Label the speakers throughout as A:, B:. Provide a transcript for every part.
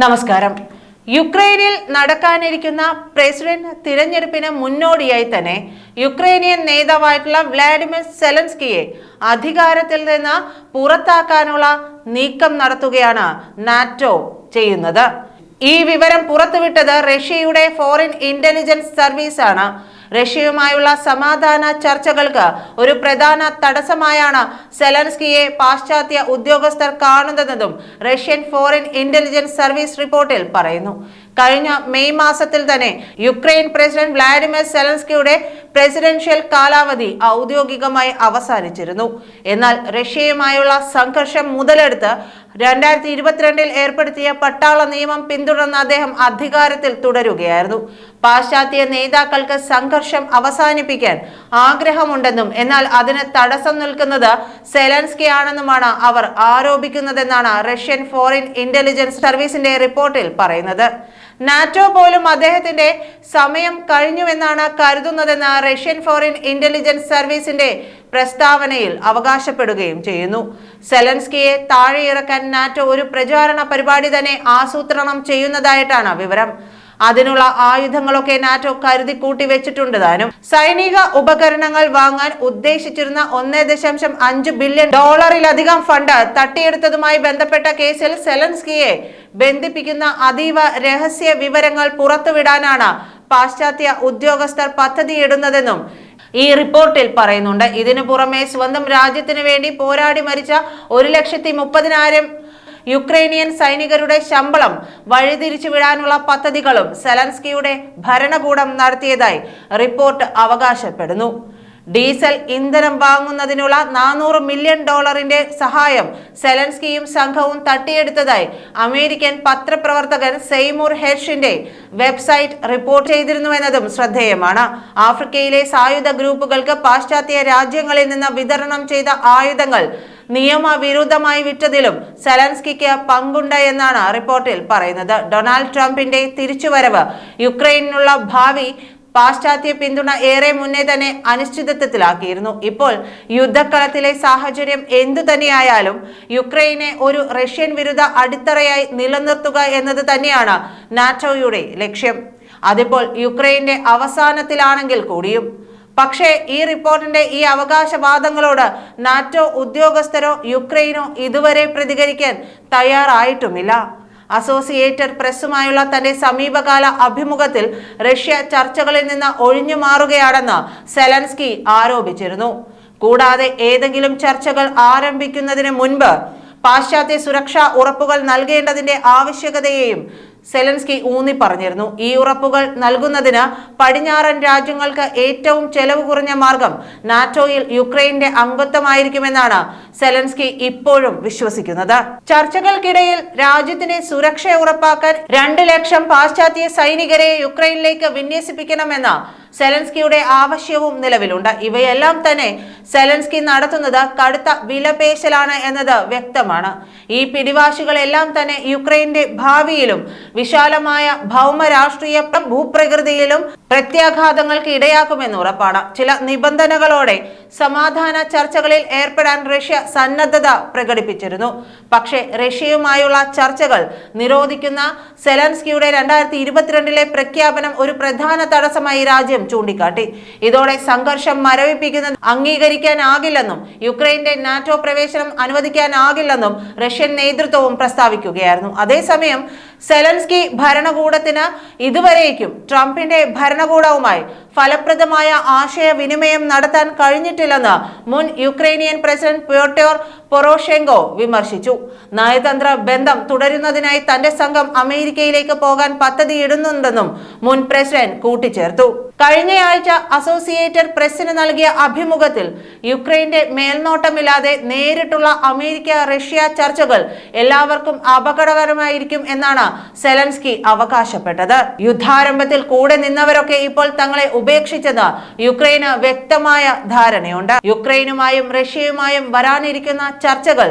A: നമസ്കാരം. യുക്രൈനിൽ നടക്കാനിരിക്കുന്ന പ്രസിഡന്റ് തിരഞ്ഞെടുപ്പിന് മുന്നോടിയായി തന്നെ യുക്രൈനിയൻ നേതാവായിട്ടുള്ള വ്ളാഡിമിർ സെലൻസ്കിയെ അധികാരത്തിൽ നിന്ന് പുറത്താക്കാനുള്ള നീക്കം നടത്തുകയാണ് നാറ്റോ ചെയ്യുന്നത്. ഈ വിവരം പുറത്തുവിട്ടത് റഷ്യയുടെ ഫോറിൻ ഇന്റലിജൻസ് സർവീസ് ആണ് റഷ്യയുമായുള്ള സമാധാന ചർച്ചകൾക്ക് ഒരു പ്രധാന തടസ്സമായാണ് സെലൻസ്കിയെ പാശ്ചാത്യ ഉദ്യോഗസ്ഥർ കാണുന്നതെന്നും റഷ്യൻ ഫോറിൻ ഇന്റലിജൻസ് സർവീസ് റിപ്പോർട്ടിൽ പറയുന്നു. കഴിഞ്ഞ മെയ് മാസത്തിൽ തന്നെ യുക്രൈൻ പ്രസിഡന്റ് വ്ളാഡിമിർ സെലൻസ്കിയുടെ പ്രസിഡൻഷ്യൽ കാലാവധി ഔദ്യോഗികമായി അവസാനിച്ചിരുന്നു. എന്നാൽ റഷ്യയുമായുള്ള സംഘർഷം മുതലെടുത്ത് രണ്ടായിരത്തി ഇരുപത്തിരണ്ടിൽ ഏർപ്പെടുത്തിയ പട്ടാള നിയമം പിന്തുടർന്ന് അദ്ദേഹം അധികാരത്തിൽ തുടരുകയായിരുന്നു. പാശ്ചാത്യ നേതാക്കൾക്ക് സംഘർഷം അവസാനിപ്പിക്കാൻ ആഗ്രഹമുണ്ടെന്നും എന്നാൽ അതിന് തടസ്സം നിൽക്കുന്നത് സെലൻസ്കി ആണെന്നുമാണ് അവർ ആരോപിക്കുന്നതെന്നാണ് റഷ്യൻ ഫോറിൻ ഇന്റലിജൻസ് സർവീസിന്റെ റിപ്പോർട്ടിൽ പറയുന്നത്. നാറ്റോ പോലും അദ്ദേഹത്തിന്റെ സമയം കഴിഞ്ഞുവെന്നാണ് കരുതുന്നതെന്ന് റഷ്യൻ ഫോറിൻ ഇന്റലിജൻസ് സർവീസിന്റെ പ്രസ്താവനയിൽ അവകാശപ്പെടുകയും ചെയ്യുന്നു. സെലൻസ്കിയെ താഴെയിറക്കാൻ നാറ്റോ ഒരു പ്രചാരണ പരിപാടി തന്നെ ആസൂത്രണം ചെയ്യുന്നതായിട്ടാണ് വിവരം. അതിനുള്ള ആയുധങ്ങളൊക്കെ നാറ്റോ കരുതി കൂട്ടി വെച്ചിട്ടുണ്ട് താനും. സൈനിക ഉപകരണങ്ങൾ വാങ്ങാൻ ഉദ്ദേശിച്ചിരുന്ന ഒന്നേ ദശാംശം അഞ്ച് ബില്യൺ ഡോളറിലധികം ഫണ്ട് തട്ടിയെടുത്തതുമായി ബന്ധപ്പെട്ട കേസിൽ സെലൻസ്കിയെ ബന്ധിപ്പിക്കുന്ന അതീവ രഹസ്യ വിവരങ്ങൾ പുറത്തുവിടാനാണ് പാശ്ചാത്യ ഉദ്യോഗസ്ഥർ പദ്ധതിയിടുന്നതെന്നും ഈ റിപ്പോർട്ടിൽ പറയുന്നുണ്ട്. ഇതിനു പുറമെ സ്വന്തം രാജ്യത്തിന് വേണ്ടി പോരാടി മരിച്ച ഒരു ലക്ഷത്തി മുപ്പതിനായിരം യുക്രൈനിയൻ സൈനികരുടെ ശമ്പളം വഴിതിരിച്ചു വിടാനുള്ള പദ്ധതികളും സെലൻസ്കിയുടെ ഭരണകൂടം നടത്തിയതായി റിപ്പോർട്ട് അവകാശപ്പെടുന്നു. ഡീസൽ ഇന്ധനം വാങ്ങുന്നതിനുള്ള നാനൂറ് മില്യൺ ഡോളറിന്റെ സഹായം സെലൻസ്കിയും സംഘവും തട്ടിയെടുത്തതായി അമേരിക്കൻ പത്രപ്രവർത്തകൻ സെയ്മൂർ ഹെർഷിന്റെ വെബ്സൈറ്റ് റിപ്പോർട്ട് ചെയ്തിരുന്നുവെന്നതും ശ്രദ്ധേയമാണ്. ആഫ്രിക്കയിലെ സായുധ ഗ്രൂപ്പുകൾക്ക് പാശ്ചാത്യ രാജ്യങ്ങളിൽ നിന്ന് വിതരണം ചെയ്ത ആയുധങ്ങൾ നിയമവിരുദ്ധമായി വിറ്റതിലും സെലൻസ്കിക്ക് പങ്കുണ്ട് എന്നാണ് റിപ്പോർട്ടിൽ പറയുന്നത്. ഡൊണാൾഡ് ട്രംപിന്റെ തിരിച്ചുവരവ് യുക്രൈനിനുള്ള ഭാവി പാശ്ചാത്യ പിന്തുണ ഏറെ മുന്നേ തന്നെ അനിശ്ചിതത്വത്തിലാക്കിയിരുന്നു. ഇപ്പോൾ യുദ്ധക്കളത്തിലെ സാഹചര്യം എന്തു തന്നെയായാലും യുക്രൈനെ ഒരു റഷ്യൻ വിരുദ്ധ അടിത്തറയായി നിലനിർത്തുക എന്നത് തന്നെയാണ് നാറ്റോയുടെ ലക്ഷ്യം. അതിപ്പോൾ യുക്രൈന്റെ അവസാനത്തിലാണെങ്കിൽ കൂടിയും. പക്ഷേ ഈ റിപ്പോർട്ടിന്റെ ഈ അവകാശവാദങ്ങളോട് നാറ്റോ ഉദ്യോഗസ്ഥരോ യുക്രൈനോ ഇതുവരെ പ്രതികരിക്കാൻ തയ്യാറായിട്ടുമില്ല. അസോസിയേറ്റഡ് പ്രസ്സുമായുള്ള തന്റെ സമീപകാല അഭിമുഖത്തിൽ റഷ്യ ചർച്ചകളിൽ നിന്ന് ഒഴിഞ്ഞു മാറുകയാണെന്ന് സെലൻസ്കി ആരോപിച്ചിരുന്നു. കൂടാതെ ഏതെങ്കിലും ചർച്ചകൾ ആരംഭിക്കുന്നതിന് മുൻപ് പാശ്ചാത്യ സുരക്ഷാ ഉറപ്പുകൾ നൽകേണ്ടതിന്റെ ആവശ്യകതയെയും സെലൻസ്കി ഊന്നി പറഞ്ഞിരുന്നു ഈ ഉറപ്പുകൾ നൽകുന്നതിന് പടിഞ്ഞാറൻ രാജ്യങ്ങൾക്ക് ഏറ്റവും ചെലവ് കുറഞ്ഞ മാർഗം നാറ്റോയിൽ യുക്രൈന്റെ അംഗത്വമായിരിക്കുമെന്നാണ് സെലൻസ്കി ഇപ്പോഴും വിശ്വസിക്കുന്നത്. ചർച്ചകൾക്കിടയിൽ രാജ്യത്തിന് സുരക്ഷ ഉറപ്പാക്കാൻ രണ്ട് ലക്ഷം പാശ്ചാത്യ സൈനികരെ യുക്രൈനിലേക്ക് വിന്യസിപ്പിക്കണമെന്ന സെലൻസ്കിയുടെ ആവശ്യവും നിലവിലുണ്ട്. ഇവയെല്ലാം തന്നെ സെലൻസ്കി നടത്തുന്നത് കടുത്ത വിലപേശലാണ് എന്നത് വ്യക്തമാണ്. ഈ പിടിവാശികളെല്ലാം തന്നെ യുക്രൈന്റെ ഭാവിയിലും വിശാലമായ ഭൗമ രാഷ്ട്രീയ ഭൂപ്രകൃതിയിലും പ്രത്യാഘാതങ്ങൾക്ക് ഇടയാക്കുമെന്ന് ഉറപ്പാണ്. ചില നിബന്ധനകളോടെ സമാധാന ചർച്ചകളിൽ ഏർപ്പെടാൻ റഷ്യ സന്നദ്ധത പ്രകടിപ്പിച്ചിരുന്നു. പക്ഷേ റഷ്യയുമായുള്ള ചർച്ചകൾ നിരോധിക്കുന്ന സെലൻസ്കിയുടെ രണ്ടായിരത്തി ഇരുപത്തിരണ്ടിലെ പ്രഖ്യാപനം ഒരു പ്രധാന തടസ്സമായി രാജ്യം ചൂണ്ടിക്കാട്ടി. ഇതോടെ സംഘർഷം മരവിപ്പിക്കുന്നത് അംഗീകരിക്കാനാകില്ലെന്നും യുക്രൈന്റെ നാറ്റോ പ്രവേശനം അനുവദിക്കാനാകില്ലെന്നും റഷ്യൻ നേതൃത്വവും പ്രസ്താവിക്കുകയായിരുന്നു. അതേസമയം സെലൻസ്കി ഭരണകൂടത്തിന് ഇതുവരേക്കും ട്രംപിന്റെ ഭരണകൂടവുമായി ഫലപ്രദമായ ആശയവിനിമയം നടത്താൻ കഴിഞ്ഞിട്ടില്ലെന്ന് മുൻ യുക്രൈനിയൻ പ്രസിഡന്റ് പ്യോട്ടോർ പൊറോഷെങ്കോ വിമർശിച്ചു. നയതന്ത്ര ബന്ധം തുടരുന്നതിനായി തന്റെ സംഘം അമേരിക്കയിലേക്ക് പോകാൻ പദ്ധതിയിടുന്നുണ്ടെന്നും മുൻ പ്രസിഡന്റ് കൂട്ടിച്ചേർത്തു. കഴിഞ്ഞയാഴ്ച അസോസിയേറ്റഡ് പ്രസിന് നൽകിയ അഭിമുഖത്തിൽ യുക്രൈന്റെ മേൽനോട്ടമില്ലാതെ നേരിട്ടുള്ള അമേരിക്ക റഷ്യ ചർച്ചകൾ എല്ലാവർക്കും അപകടകരമായിരിക്കും എന്നാണ് സെലൻസ്കി അവകാശപ്പെട്ടത്. യുദ്ധാരംഭത്തിൽ കൂടെ നിന്നവരൊക്കെ ഇപ്പോൾ തങ്ങളെ ഉപേക്ഷിച്ചെന്ന് യുക്രൈന് വ്യക്തമായ ധാരണയുണ്ട്. യുക്രൈനുമായും റഷ്യയുമായും വരാനിരിക്കുന്ന ചർച്ചകൾ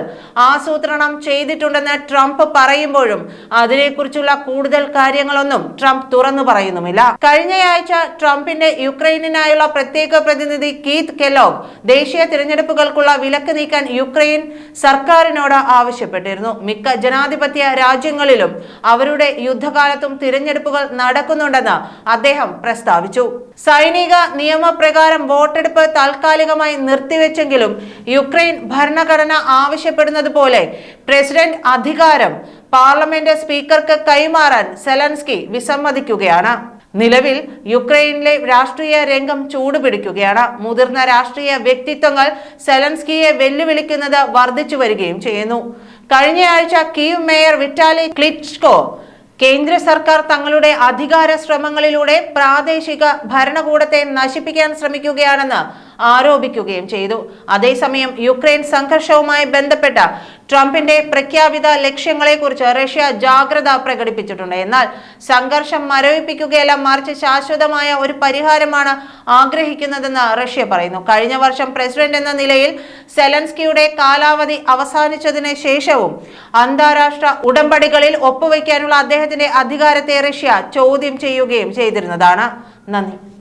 A: ആസൂത്രണം ചെയ്തിട്ടുണ്ടെന്ന് ട്രംപ് പറയുമ്പോഴും അതിനെക്കുറിച്ചുള്ള കൂടുതൽ കാര്യങ്ങളൊന്നും ട്രംപ് തുറന്നു പറയുന്നുമില്ല. കഴിഞ്ഞയാഴ്ച ട്രംപിന്റെ യുക്രൈനിനായുള്ള പ്രത്യേക പ്രതിനിധി കീത്ത് കെലോഗ് ദേശീയ തിരഞ്ഞെടുപ്പുകൾക്കുള്ള വിലക്ക് നീക്കാൻ യുക്രൈൻ സർക്കാരിനോട് ആവശ്യപ്പെട്ടിരുന്നു. മിക്ക ജനാധിപത്യ രാജ്യങ്ങളിലും അവരുടെ യുദ്ധകാലത്തും തിരഞ്ഞെടുപ്പുകൾ നടക്കുന്നുണ്ടെന്ന് അദ്ദേഹം പ്രസ്താവിച്ചു. സൈനിക നിയമപ്രകാരം വോട്ടെടുപ്പ് താൽക്കാലികമായി നിർത്തിവെച്ചെങ്കിലും യുക്രൈൻ ഭരണഘടന ആവശ്യപ്പെടുന്നത് പോലെ പ്രസിഡന്റ് അധികാരം പാർലമെന്റ് സ്പീക്കർക്ക് കൈമാറാൻ സെലൻസ്കി വിസമ്മതിക്കുകയാണ്. നിലവിൽ യുക്രൈനിലെ രാഷ്ട്രീയ രംഗം ചൂടുപിടിക്കുകയാണ്. മുതിർന്ന രാഷ്ട്രീയ വ്യക്തിത്വങ്ങൾ സെലൻസ്കിയെ വെല്ലുവിളിക്കുന്നത് വർദ്ധിച്ചു വരികയും ചെയ്യുന്നു. കഴിഞ്ഞയാഴ്ച കീവ് മേയർ വിറ്റാലി ക്ലിച്ച്കോ കേന്ദ്ര സർക്കാർ തങ്ങളുടെ അധികാര ശ്രമങ്ങളിലൂടെ പ്രാദേശിക ഭരണകൂടത്തെ നശിപ്പിക്കാൻ ശ്രമിക്കുകയാണെന്ന് ആരോപിക്കുകയും ചെയ്തു. അതേസമയം യുക്രൈൻ സംഘർഷവുമായി ബന്ധപ്പെട്ട ട്രംപിന്റെ പ്രഖ്യാപിത ലക്ഷ്യങ്ങളെക്കുറിച്ച് റഷ്യ ജാഗ്രത പ്രകടിപ്പിച്ചിട്ടുണ്ട്. എന്നാൽ സംഘർഷം മരവിപ്പിക്കുകയല്ല മറിച്ച് ശാശ്വതമായ ഒരു പരിഹാരമാണ് ആഗ്രഹിക്കുന്നതെന്ന് റഷ്യ പറയുന്നു. കഴിഞ്ഞ വർഷം പ്രസിഡന്റ് എന്ന നിലയിൽ സെലൻസ്കിയുടെ കാലാവധി അവസാനിച്ചതിന് ശേഷവും അന്താരാഷ്ട്ര ഉടമ്പടികളിൽ ഒപ്പുവയ്ക്കാനുള്ള അദ്ദേഹത്തിന്റെ അധികാരത്തെ റഷ്യ ചോദ്യം ചെയ്യുകയും ചെയ്തിരുന്നതാണ്. നന്ദി.